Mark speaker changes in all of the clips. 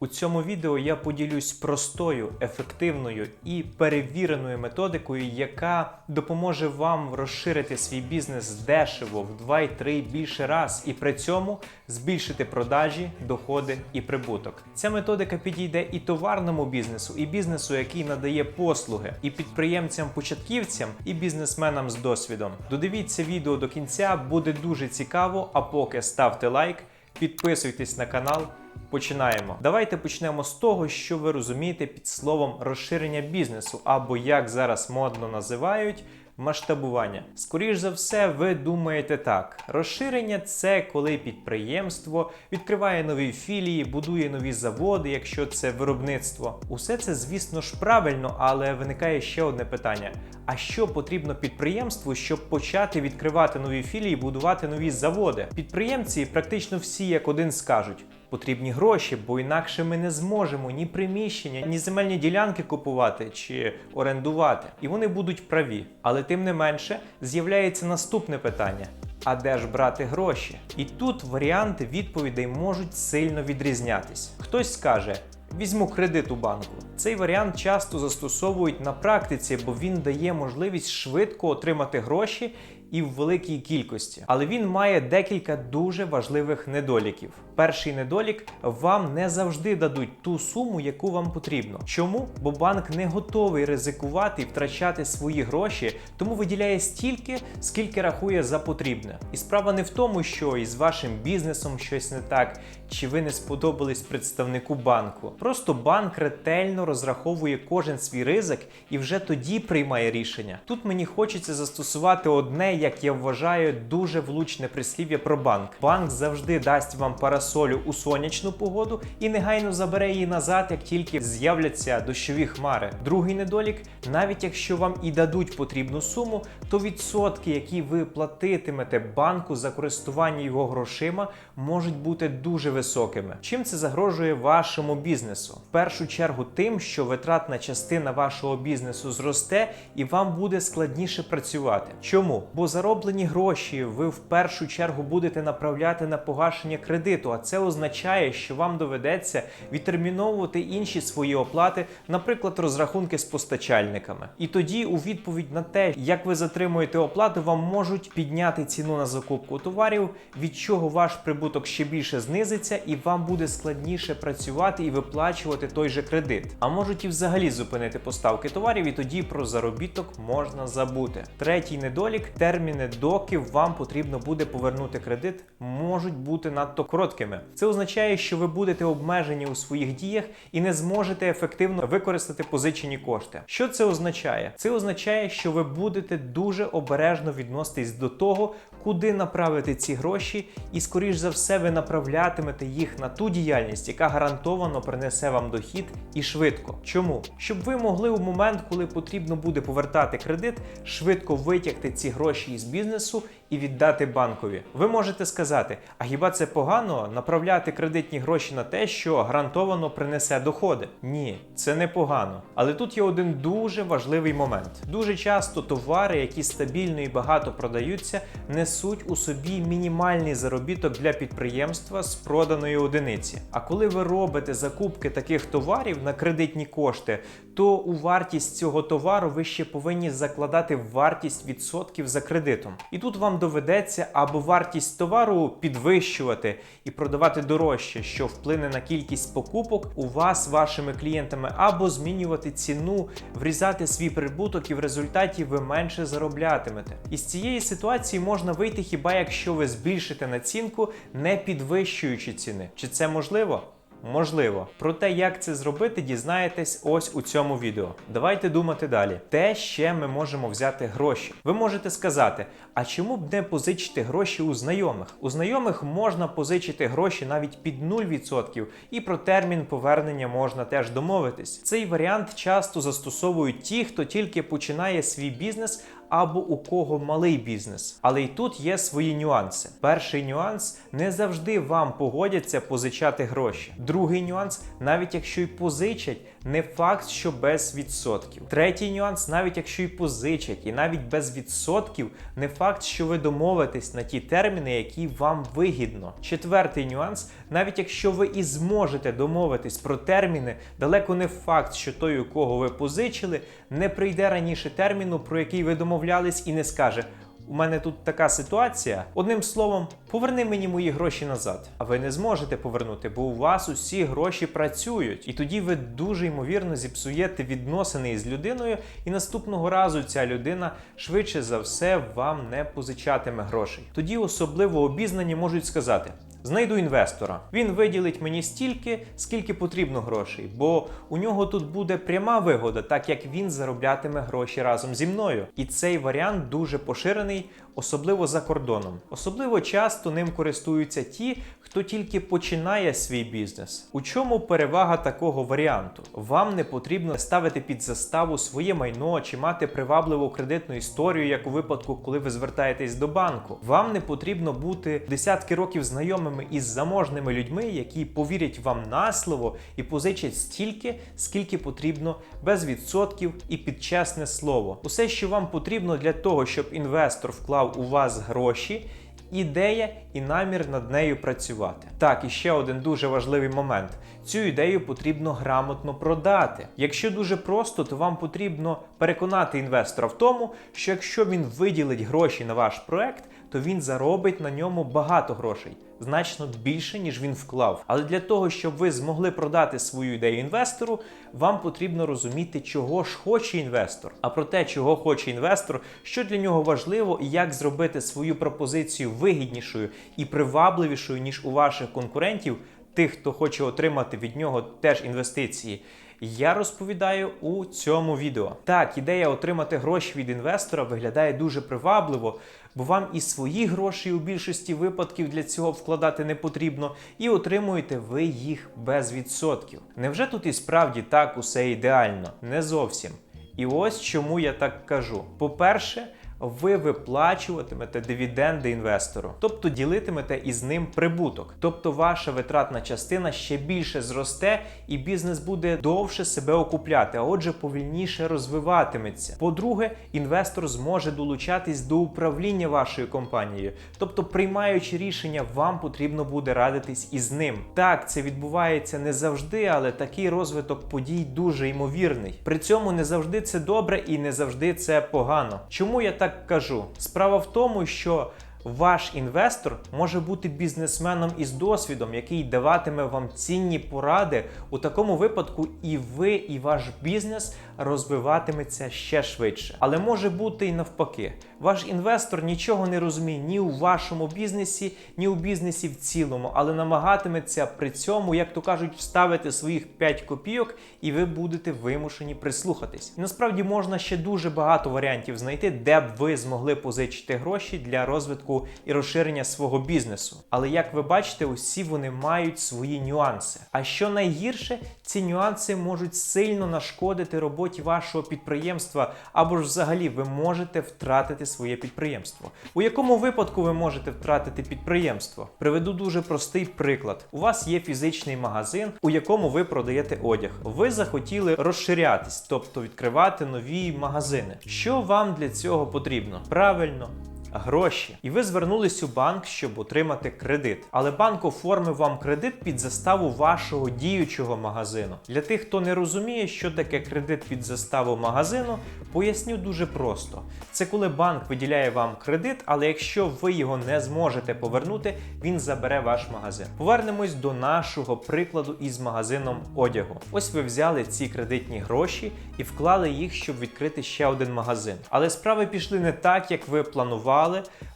Speaker 1: У цьому відео я поділюсь простою, ефективною і перевіреною методикою, яка допоможе вам розширити свій бізнес дешево в 2-3 більше раз і при цьому збільшити продажі, доходи і прибуток. Ця методика підійде і товарному бізнесу, і бізнесу, який надає послуги, і підприємцям-початківцям, і бізнесменам з досвідом. Додивіться відео до кінця, буде дуже цікаво. А поки ставте лайк, підписуйтесь на канал. Починаємо. Давайте почнемо з того, що ви розумієте під словом розширення бізнесу, або як зараз модно називають. Масштабування. Скоріш за все, ви думаєте так: розширення це коли підприємство відкриває нові філії, будує нові заводи, якщо це виробництво. Усе це, звісно ж, правильно, але виникає ще одне питання: а що потрібно підприємству, щоб почати відкривати нові філії, будувати нові заводи? Підприємці практично всі як один скажуть. Потрібні гроші, бо інакше ми не зможемо ні приміщення, ні земельні ділянки купувати чи орендувати. І вони будуть праві. Але тим не менше з'являється наступне питання: а де ж брати гроші? І тут варіанти відповідей можуть сильно відрізнятись. Хтось скаже. Візьму кредит у банку. Цей варіант часто застосовують на практиці, бо він дає можливість швидко отримати гроші і в великій кількості. Але він має декілька дуже важливих недоліків. Перший недолік вам не завжди дадуть ту суму, яку вам потрібно. Чому? Бо банк не готовий ризикувати і втрачати свої гроші, тому виділяє стільки, скільки рахує за потрібне. І справа не в тому, що із вашим бізнесом щось не так, чи ви не сподобались представнику банку. Просто банк ретельно розраховує кожен свій ризик і вже тоді приймає рішення. Тут мені хочеться застосувати одне, як я вважаю, дуже влучне прислів'я про банк. Банк завжди дасть вам парасолю у сонячну погоду і негайно забере її назад, як тільки з'являться дощові хмари. Другий недолік, навіть якщо вам і дадуть потрібну суму, то відсотки, які ви платитимете банку за користування його грошима, можуть бути дуже високими. Чим це загрожує вашому бізнесу? В першу чергу тим, що витратна частина вашого бізнесу зросте і вам буде складніше працювати. Чому? Бо зароблені гроші ви в першу чергу будете направляти на погашення кредиту, а це означає, що вам доведеться відтерміновувати інші свої оплати, наприклад, розрахунки з постачальниками. І тоді, у відповідь на те, як ви затримуєте оплату, вам можуть підняти ціну на закупку товарів, від чого ваш прибуток ще більше знизиться, і вам буде складніше працювати і виплачувати той же кредит. А можуть і взагалі зупинити поставки товарів, і тоді про заробіток можна забути. Третій недолік терміни, доки вам потрібно буде повернути кредит, можуть бути надто короткими. Це означає, що ви будете обмежені у своїх діях і не зможете ефективно використати позичені кошти. Що це означає? Це означає, що ви будете дуже обережно відноситись до того, куди направити ці гроші, і, скоріш за все, ви направлятимете їх на ту діяльність, яка гарантовано принесе вам дохід і швидко. Чому? Щоб ви могли у момент, коли потрібно буде повертати кредит, швидко витягти ці гроші із бізнесу і віддати банкові. Ви можете сказати, а хіба це погано направляти кредитні гроші на те, що гарантовано принесе доходи? Ні, це не погано. Але тут є один дуже важливий момент. Дуже часто товари, які стабільно і багато продаються, несуть у собі мінімальний заробіток для підприємства з проданої одиниці. А коли ви робите закупки таких товарів на кредитні кошти, то у вартість цього товару ви ще повинні закладати вартість відсотків за кредитом. І тут вам доведеться або вартість товару підвищувати і продавати дорожче, що вплине на кількість покупок у вас вашими клієнтами, або змінювати ціну, врізати свій прибуток, і в результаті ви менше зароблятимете. Із цієї ситуації можна вийти хіба якщо ви збільшите націнку, не підвищуючи ціни. Чи це можливо? Можливо, про те, як це зробити, дізнаєтесь ось у цьому відео. Давайте думати далі. Те ще ми можемо взяти гроші. Ви можете сказати, а чому б не позичити гроші у знайомих? У знайомих можна позичити гроші навіть під 0%, і про термін повернення можна теж домовитись. Цей варіант часто застосовують ті, хто тільки починає свій бізнес. Або у кого малий бізнес, але й тут є свої нюанси. Перший нюанс не завжди вам погодяться позичати гроші. Другий нюанс, навіть якщо й позичать, не факт, що без відсотків. Третій нюанс, навіть якщо й позичать, і навіть без відсотків, не факт, що ви домовитесь на ті терміни, які вам вигідно. Четвертий нюанс Навіть якщо ви і зможете домовитись про терміни, далеко не факт, що той, у кого ви позичили, не прийде раніше терміну, про який ви домовлялись, і не скаже. У мене тут така ситуація. Одним словом, поверни мені мої гроші назад. А ви не зможете повернути, бо у вас усі гроші працюють. І тоді ви дуже ймовірно зіпсуєте відносини із людиною, і наступного разу ця людина швидше за все вам не позичатиме грошей. Тоді особливо обізнані можуть сказати. Знайду інвестора. Він виділить мені стільки, скільки потрібно грошей, бо у нього тут буде пряма вигода, так як він зароблятиме гроші разом зі мною. І цей варіант дуже поширений, особливо за кордоном. Особливо часто ним користуються ті, хто тільки починає свій бізнес. У чому перевага такого варіанту? Вам не потрібно ставити під заставу своє майно чи мати привабливу кредитну історію, як у випадку, коли ви звертаєтесь до банку. Вам не потрібно бути десятки років знайомими із заможними людьми, які повірять вам на слово і позичать стільки, скільки потрібно, без відсотків і під чесне слово. Усе, що вам потрібно для того, щоб інвестор вклав у вас гроші ідея і намір над нею працювати. Так, і ще один дуже важливий момент: цю ідею потрібно грамотно продати. Якщо дуже просто, то вам потрібно переконати інвестора в тому, що якщо він виділить гроші на ваш проект, то він заробить на ньому багато грошей. Значно більше, ніж він вклав. Але для того, щоб ви змогли продати свою ідею інвестору, вам потрібно розуміти, чого ж хоче інвестор. А про те, чого хоче інвестор, що для нього важливо і як зробити свою пропозицію вигіднішою і привабливішою, ніж у ваших конкурентів, тих, хто хоче отримати від нього теж інвестиції. Я розповідаю у цьому відео. Так, ідея отримати гроші від інвестора виглядає дуже привабливо, бо вам і свої гроші у більшості випадків для цього вкладати не потрібно, і отримуєте ви їх без відсотків. Невже тут і справді так усе ідеально? Не зовсім. І ось чому я так кажу. По-перше, ви виплачуватимете дивіденди інвестору, тобто ділитимете із ним прибуток. Тобто ваша витратна частина ще більше зросте, і бізнес буде довше себе окупляти, а отже, повільніше розвиватиметься. По-друге, інвестор зможе долучатись до управління вашою компанією, тобто, приймаючи рішення, вам потрібно буде радитись із ним. Так, це відбувається не завжди, але такий розвиток подій дуже ймовірний. При цьому не завжди це добре і не завжди це погано. Чому я так кажу? Справа в тому, що ваш інвестор може бути бізнесменом із досвідом, який даватиме вам цінні поради. У такому випадку і ви, і ваш бізнес розвиватиметься ще швидше. Але може бути і навпаки. Ваш інвестор нічого не розуміє ні у вашому бізнесі, ні у бізнесі в цілому, але намагатиметься при цьому, як то кажуть, вставити своїх 5 копійок, і ви будете вимушені прислухатись. Насправді можна ще дуже багато варіантів знайти, де б ви змогли позичити гроші для розвитку і розширення свого бізнесу. Але як ви бачите, усі вони мають свої нюанси. А що найгірше, ці нюанси можуть сильно нашкодити роботі вашого підприємства, або ж взагалі ви можете втратити своє підприємство. У якому випадку ви можете втратити підприємство? Приведу дуже простий приклад. У вас є фізичний магазин, у якому ви продаєте одяг. Ви захотіли розширятись, тобто відкривати нові магазини. Що вам для цього потрібно? Правильно, гроші. І ви звернулись у банк, щоб отримати кредит. Але банк оформив вам кредит під заставу вашого діючого магазину. Для тих, хто не розуміє, що таке кредит під заставу магазину, поясню дуже просто: це коли банк виділяє вам кредит, але якщо ви його не зможете повернути, він забере ваш магазин. Повернемось до нашого прикладу із магазином одягу. Ось ви взяли ці кредитні гроші і вклали їх, щоб відкрити ще один магазин. Але справи пішли не так, як ви планували.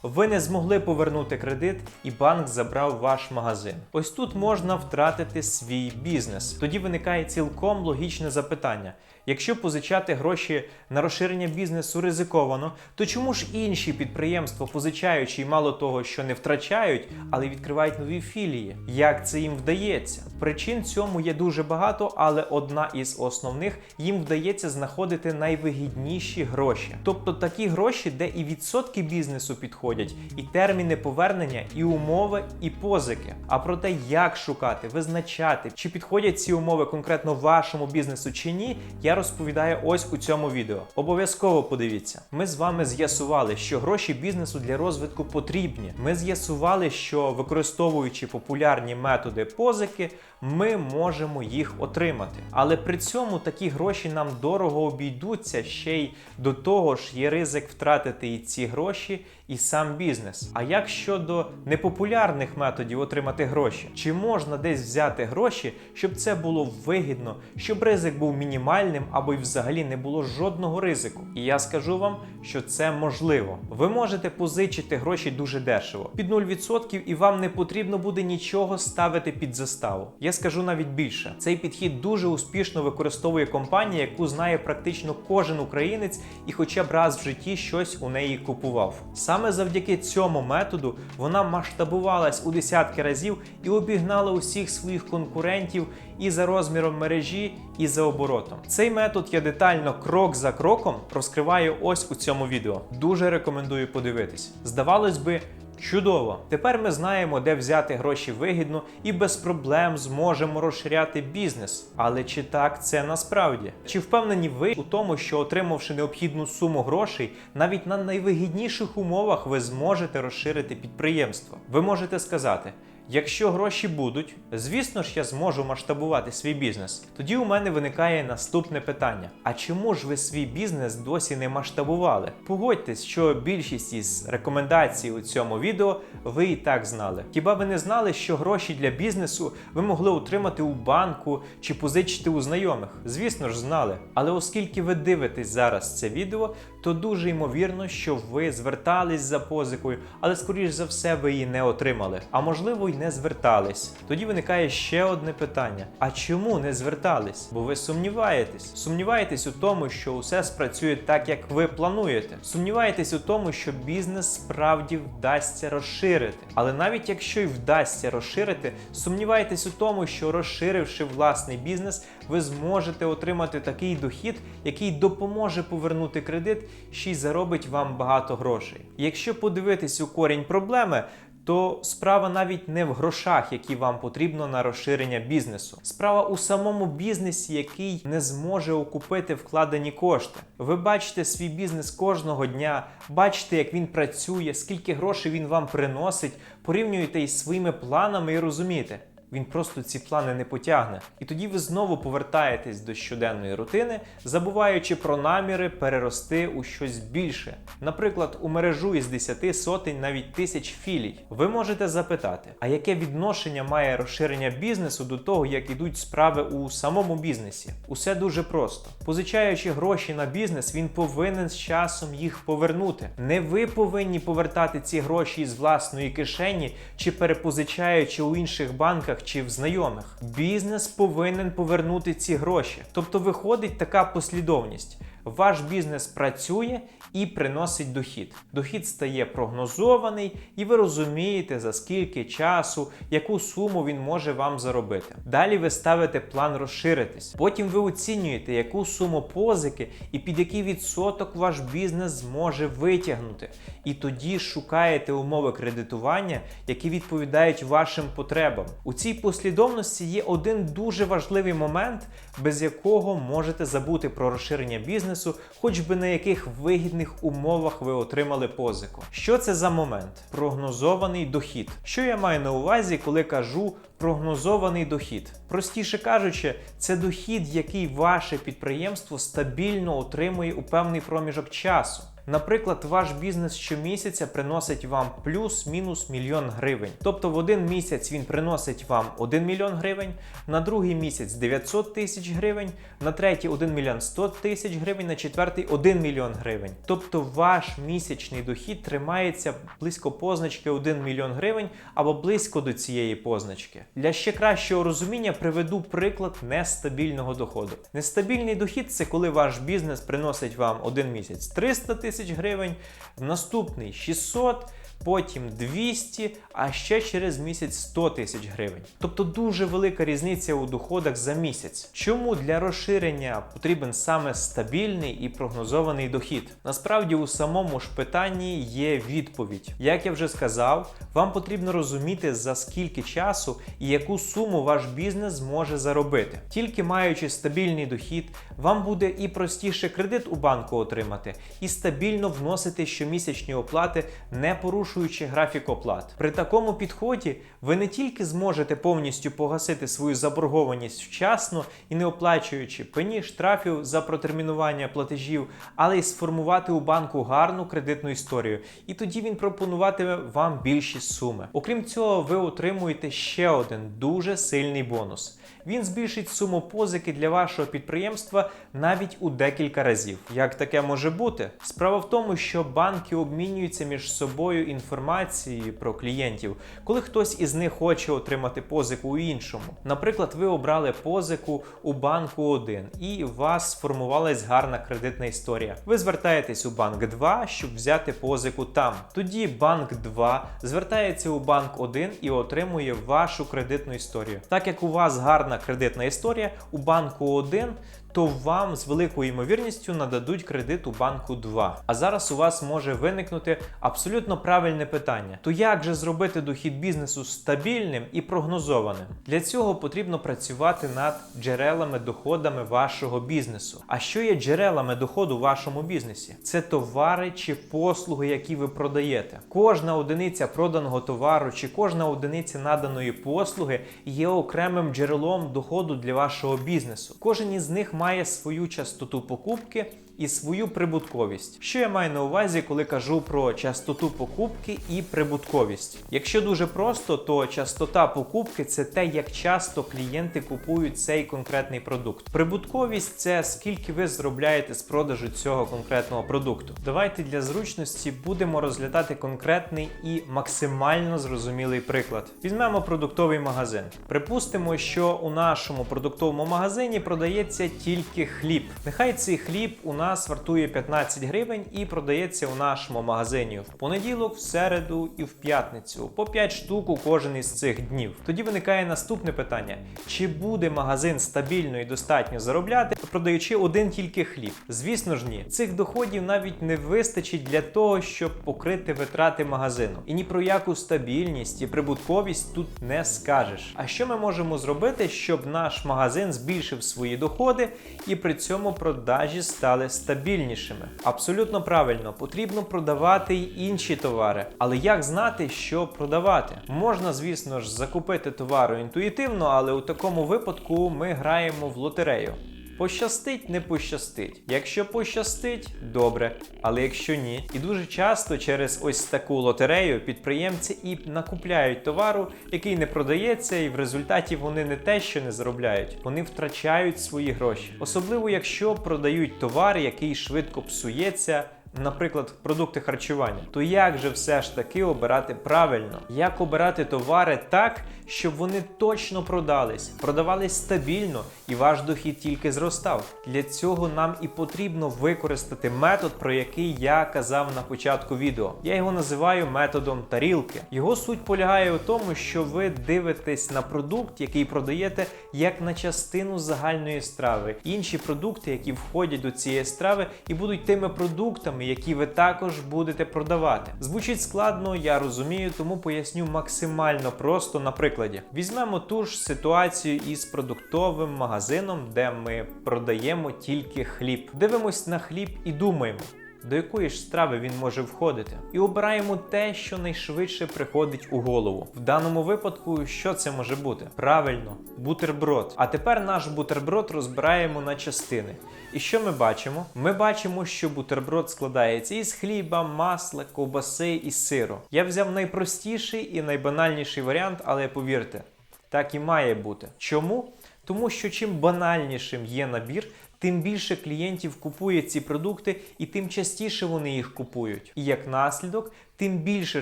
Speaker 1: Ви не змогли повернути кредит, і банк забрав ваш магазин. Ось тут можна втратити свій бізнес. Тоді виникає цілком логічне запитання. Якщо позичати гроші на розширення бізнесу ризиковано, то чому ж інші підприємства, позичаючи мало того, що не втрачають, але відкривають нові філії? Як це їм вдається? Причин цьому є дуже багато, але одна із основних їм вдається знаходити найвигідніші гроші, тобто такі гроші, де і відсотки бізнесу бізнесу підходять, і терміни повернення, і умови, і позики. А про те, як шукати, визначати, чи підходять ці умови конкретно вашому бізнесу чи ні, я розповідаю ось у цьому відео. Обов'язково подивіться. Ми з вами з'ясували, що гроші бізнесу для розвитку потрібні. Ми з'ясували, що використовуючи популярні методи позики, ми можемо їх отримати. Але при цьому такі гроші нам дорого обійдуться ще й до того ж є ризик втратити і ці гроші, і сам бізнес. А як щодо непопулярних методів отримати гроші? Чи можна десь взяти гроші, щоб це було вигідно, щоб ризик був мінімальним або й взагалі не було жодного ризику? І я скажу вам, що це можливо. Ви можете позичити гроші дуже дешево, під 0% і вам не потрібно буде нічого ставити під заставу. Я скажу навіть більше. Цей підхід дуже успішно використовує компанія, яку знає практично кожен українець і хоча б раз в житті щось у неї купував. Саме завдяки цьому методу вона масштабувалась у десятки разів і обігнала усіх своїх конкурентів і за розміром мережі, і за оборотом. Цей метод я детально крок за кроком розкриваю ось у цьому відео. Дуже рекомендую подивитись. Здавалось би. Чудово! Тепер ми знаємо, де взяти гроші вигідно і без проблем зможемо розширяти бізнес. Але чи так це насправді? Чи впевнені ви у тому, що отримавши необхідну суму грошей, навіть на найвигідніших умовах ви зможете розширити підприємство? Ви можете сказати. Якщо гроші будуть, звісно ж я зможу масштабувати свій бізнес. Тоді у мене виникає наступне питання: а чому ж ви свій бізнес досі не масштабували? Погодьтесь, що більшість із рекомендацій у цьому відео ви і так знали. Хіба ви не знали, що гроші для бізнесу ви могли отримати у банку чи позичити у знайомих? Звісно ж, знали. Але оскільки ви дивитесь зараз це відео, то дуже ймовірно, що ви звертались за позикою, але скоріш за все ви її не отримали. А можливо, й не звертались. Тоді виникає ще одне питання: а чому не звертались? Бо ви сумніваєтесь. Сумніваєтесь у тому, що усе спрацює так, як ви плануєте. Сумніваєтесь у тому, що бізнес справді вдасться розширити. Але навіть якщо й вдасться розширити, сумніваєтесь у тому, що розширивши власний бізнес, ви зможете отримати такий дохід, який допоможе повернути кредит, ще й заробить вам багато грошей. Якщо подивитись у корінь проблеми, то справа навіть не в грошах, які вам потрібно на розширення бізнесу. Справа у самому бізнесі, який не зможе окупити вкладені кошти. Ви бачите свій бізнес кожного дня, бачите, як він працює, скільки грошей він вам приносить, порівнюєте із своїми планами і розумієте. Він просто ці плани не потягне. І тоді ви знову повертаєтесь до щоденної рутини, забуваючи про наміри перерости у щось більше. Наприклад, у мережу із 10 сотень, навіть тисяч філій. Ви можете запитати, а яке відношення має розширення бізнесу до того, як ідуть справи у самому бізнесі? Усе дуже просто. Позичаючи гроші на бізнес, він повинен з часом їх повернути. Не ви повинні повертати ці гроші із власної кишені чи перепозичаючи у інших банках чи в знайомих. Бізнес повинен повернути ці гроші. Тобто виходить така послідовність. Ваш бізнес працює і приносить дохід. Дохід стає прогнозований, і ви розумієте, за скільки часу, яку суму він може вам заробити. Далі ви ставите план розширитись. Потім ви оцінюєте, яку суму позики і під який відсоток ваш бізнес зможе витягнути. І тоді шукаєте умови кредитування, які відповідають вашим потребам. У цій послідовності є один дуже важливий момент, без якого можете забути про розширення бізнесу, хоч би на яких вигідних умовах ви отримали позику. Що це за момент? Прогнозований дохід. Що я маю на увазі, коли кажу прогнозований дохід? Простіше кажучи, це дохід, який ваше підприємство стабільно отримує у певний проміжок часу. Наприклад, ваш бізнес щомісяця приносить вам плюс-мінус мільйон гривень. Тобто в один місяць він приносить вам 1 мільйон гривень, на другий місяць 900 тисяч гривень, на третій 1 мільйон 100 тисяч гривень, на четвертий 1 мільйон гривень. Тобто ваш місячний дохід тримається близько позначки 1 мільйон гривень або близько до цієї позначки. Для ще кращого розуміння приведу приклад нестабільного доходу. Нестабільний дохід це коли ваш бізнес приносить вам один місяць 300 тисяч гривень, наступний 600, потім 200, а ще через місяць 100 тисяч гривень. Тобто дуже велика різниця у доходах за місяць. Чому для розширення потрібен саме стабільний і прогнозований дохід? Насправді у самому ж питанні є відповідь. Як я вже сказав, вам потрібно розуміти за скільки часу і яку суму ваш бізнес зможе заробити. Тільки маючи стабільний дохід, вам буде і простіше кредит у банку отримати, і стабільно вносити щомісячні оплати, не порушуючи графік оплат. При такому підході ви не тільки зможете повністю погасити свою заборгованість вчасно і не оплачуючи пені штрафів за протермінування платежів, але й сформувати у банку гарну кредитну історію. І тоді він пропонуватиме вам більші суми. Окрім цього, ви отримуєте ще один дуже сильний бонус. Він збільшить суму позики для вашого підприємства навіть у декілька разів. Як таке може бути? Справа в тому, що банки обмінюються між собою інформацією про клієнтів, коли хтось із них хоче отримати позику у іншому. Наприклад, ви обрали позику у банку 1 і у вас сформувалась гарна кредитна історія. Ви звертаєтесь у банк 2, щоб взяти позику там. Тоді банк 2 звертається у банк 1 і отримує вашу кредитну історію. Так як у вас гарна кредитна історія. У банку 1, то вам з великою ймовірністю нададуть кредит у банку 2. А зараз у вас може виникнути абсолютно правильне питання: то як же зробити дохід бізнесу стабільним і прогнозованим? Для цього потрібно працювати над джерелами доходами вашого бізнесу. А що є джерелами доходу в вашому бізнесі? Це товари чи послуги, які ви продаєте. Кожна одиниця проданого товару чи кожна одиниця наданої послуги є окремим джерелом доходу для вашого бізнесу. Кожен із них має свою частоту покупки і свою прибутковість. Що я маю на увазі, коли кажу про частоту покупки і прибутковість? Якщо дуже просто, то частота покупки це те, як часто клієнти купують цей конкретний продукт. Прибутковість це скільки ви заробляєте з продажу цього конкретного продукту. Давайте для зручності будемо розглядати конкретний і максимально зрозумілий приклад. Візьмемо продуктовий магазин. Припустимо, що у нашому продуктовому магазині продається тільки хліб. Нехай цей хліб у нас вартує 15 гривень і продається у нашому магазині в понеділок, в середу і в п'ятницю по 5 штук у кожен із цих днів. Тоді виникає наступне питання: чи буде магазин стабільно і достатньо заробляти, продаючи один тільки хліб? Звісно ж ні, цих доходів навіть не вистачить для того, щоб покрити витрати магазину. І ні про яку стабільність і прибутковість тут не скажеш. А що ми можемо зробити, щоб наш магазин збільшив свої доходи і при цьому продажі стали стабільнішими? Абсолютно правильно, потрібно продавати й інші товари. Але як знати, що продавати? Можна, звісно ж, закупити товару інтуїтивно, але у такому випадку ми граємо в лотерею. Пощастить, не пощастить. Якщо пощастить, добре, але якщо ні. І дуже часто через ось таку лотерею підприємці і накупляють товару, який не продається, і в результаті вони не те, що не заробляють, вони втрачають свої гроші. Особливо якщо продають товар, який швидко псується. Наприклад, продукти харчування, то як же все ж таки обирати правильно? Як обирати товари так, щоб вони точно продались, продавались стабільно і ваш дохід тільки зростав? Для цього нам і потрібно використати метод, про який я казав на початку відео. Я його називаю методом тарілки. Його суть полягає у тому, що ви дивитесь на продукт, який продаєте, як на частину загальної страви. Інші продукти, які входять до цієї страви, і будуть тими продуктами які ви також будете продавати. Звучить складно, я розумію, тому поясню максимально просто на прикладі. Візьмемо ту ж ситуацію із продуктовим магазином, де ми продаємо тільки хліб. Дивимось на хліб і думаємо. До якої ж страви він може входити, і обираємо те, що найшвидше приходить у голову. В даному випадку, що це може бути? Правильно, бутерброд. А тепер наш бутерброд розбираємо на частини. І що ми бачимо? Ми бачимо, що бутерброд складається із хліба, масла, ковбаси і сиру. Я взяв найпростіший і найбанальніший варіант, але повірте, так і має бути. Чому? Тому що чим банальнішим є набір, тим більше клієнтів купує ці продукти і тим частіше вони їх купують. І як наслідок, тим більше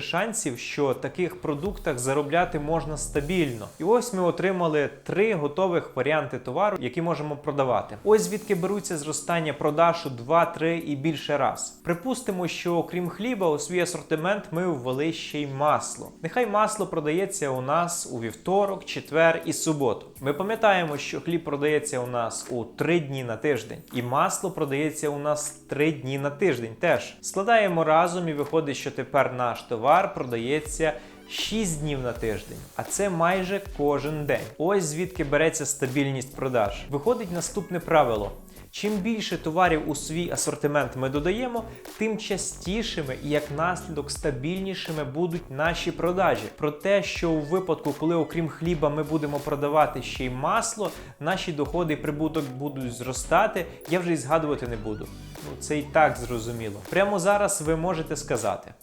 Speaker 1: шансів, що таких продуктах заробляти можна стабільно. І ось ми отримали три готових варіанти товару, які можемо продавати. Ось звідки беруться зростання продаж у 2, 3 і більше раз. Припустимо, що окрім хліба у свій асортимент ми ввели ще й масло. Нехай масло продається у нас у вівторок, четвер і суботу. Ми пам'ятаємо, що хліб продається у нас у 3 дні на тиждень, і масло продається у нас 3 дні на тиждень теж. Складаємо разом і виходить, що тепер наш товар продається 6 днів на тиждень, а це майже кожен день. Ось звідки береться стабільність продаж. Виходить наступне правило. Чим більше товарів у свій асортимент ми додаємо, тим частішими і як наслідок стабільнішими будуть наші продажі. Про те, що у випадку, коли окрім хліба ми будемо продавати ще й масло, наші доходи і прибуток будуть зростати, я вже й згадувати не буду. Ну це і так зрозуміло. Прямо зараз ви можете сказати.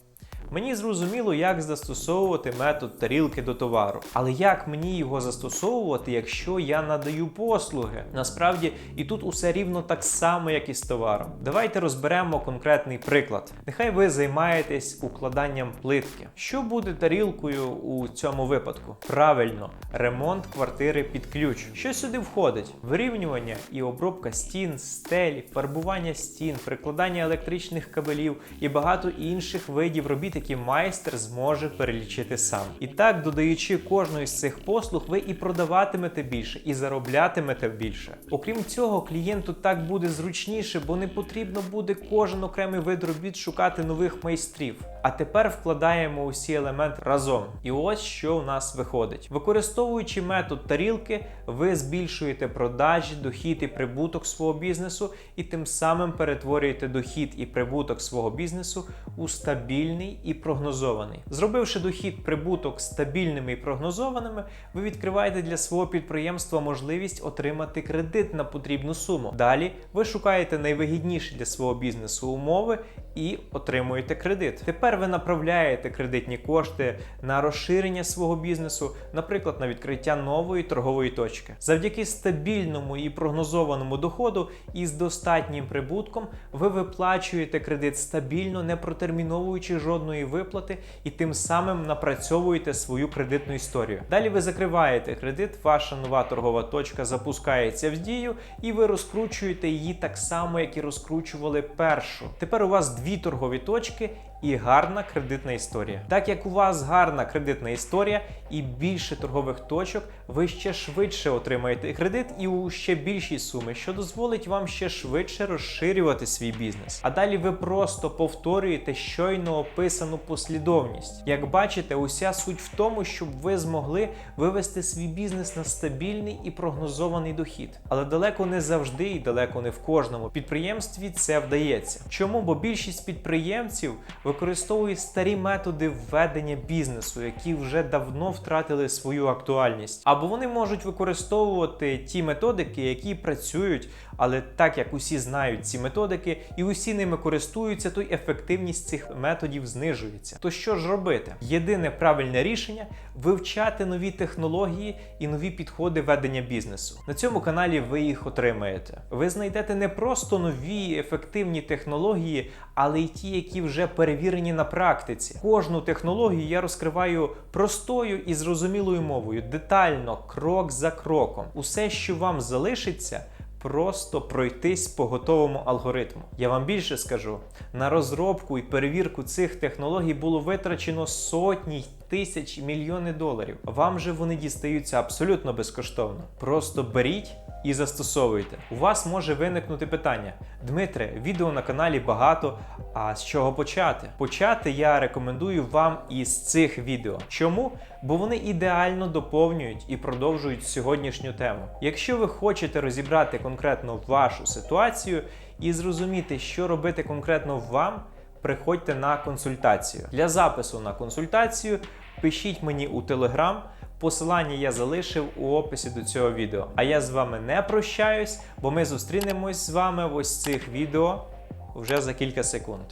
Speaker 1: Мені зрозуміло, як застосовувати метод тарілки до товару. Але як мені його застосовувати, якщо я надаю послуги? Насправді і тут усе рівно так само, як і з товаром. Давайте розберемо конкретний приклад. Нехай ви займаєтесь укладанням плитки. Що буде тарілкою у цьому випадку? Правильно, ремонт квартири під ключ. Що сюди входить? Вирівнювання і обробка стін, стель, фарбування стін, прикладання електричних кабелів і багато інших видів робіт, які майстер зможе перелічити сам. І так, додаючи кожної з цих послуг, ви і продаватимете більше, і зароблятимете більше. Окрім цього, клієнту так буде зручніше, бо не потрібно буде кожен окремий вид робіт шукати нових майстрів. А тепер вкладаємо усі елементи разом. І ось що у нас виходить. Використовуючи метод тарілки, ви збільшуєте продажі, дохід і прибуток свого бізнесу, і тим самим перетворюєте дохід і прибуток свого бізнесу у стабільний і прогнозований. Зробивши дохід прибуток стабільними і прогнозованими, ви відкриваєте для свого підприємства можливість отримати кредит на потрібну суму. Далі ви шукаєте найвигідніші для свого бізнесу умови і отримуєте кредит. Тепер ви направляєте кредитні кошти на розширення свого бізнесу, наприклад, на відкриття нової торгової точки. Завдяки стабільному і прогнозованому доходу із достатнім прибутком ви виплачуєте кредит стабільно, не протерміновуючи жодної виплати, і тим самим напрацьовуєте свою кредитну історію. Далі ви закриваєте кредит, ваша нова торгова точка запускається в дію, і ви розкручуєте її так само, як і розкручували першу. Тепер у вас дві торгові точки і гарна кредитна історія. Так як у вас гарна кредитна історія і більше торгових точок, ви ще швидше отримаєте кредит і у ще більшій суми, що дозволить вам ще швидше розширювати свій бізнес. А далі ви просто повторюєте щойно описану послідовність. Як бачите, уся суть в тому, щоб ви змогли вивести свій бізнес на стабільний і прогнозований дохід. Але далеко не завжди і далеко не в кожному підприємстві це вдається. Чому? Бо більшість підприємців використовують старі методи введення бізнесу, які вже давно втратили свою актуальність. Або вони можуть використовувати ті методики, які працюють, але так як усі знають ці методики і усі ними користуються, то й ефективність цих методів знижується. То що ж робити? Єдине правильне рішення вивчати нові технології і нові підходи ведення бізнесу. На цьому каналі ви їх отримаєте. Ви знайдете не просто нові ефективні технології, але й ті, які вже перевірені на практиці. Кожну технологію я розкриваю простою і зрозумілою мовою, детально, крок за кроком. Усе, що вам залишиться. Просто пройтись по готовому алгоритму. Я вам більше скажу: на розробку і перевірку цих технологій було витрачено сотні тисяч мільйони доларів. Вам же вони дістаються абсолютно безкоштовно. Просто беріть і застосовуйте. У вас може виникнути питання: Дмитре, відео на каналі багато. А з чого почати? Почати я рекомендую вам із цих відео. Чому? Бо вони ідеально доповнюють і продовжують сьогоднішню тему. Якщо ви хочете розібрати конкретно вашу ситуацію і зрозуміти, що робити конкретно вам. Приходьте на консультацію. Для запису на консультацію пишіть мені у Телеграм. Посилання я залишив у описі до цього відео. А я з вами не прощаюсь, бо ми зустрінемось з вами в ось цих відео вже за кілька секунд.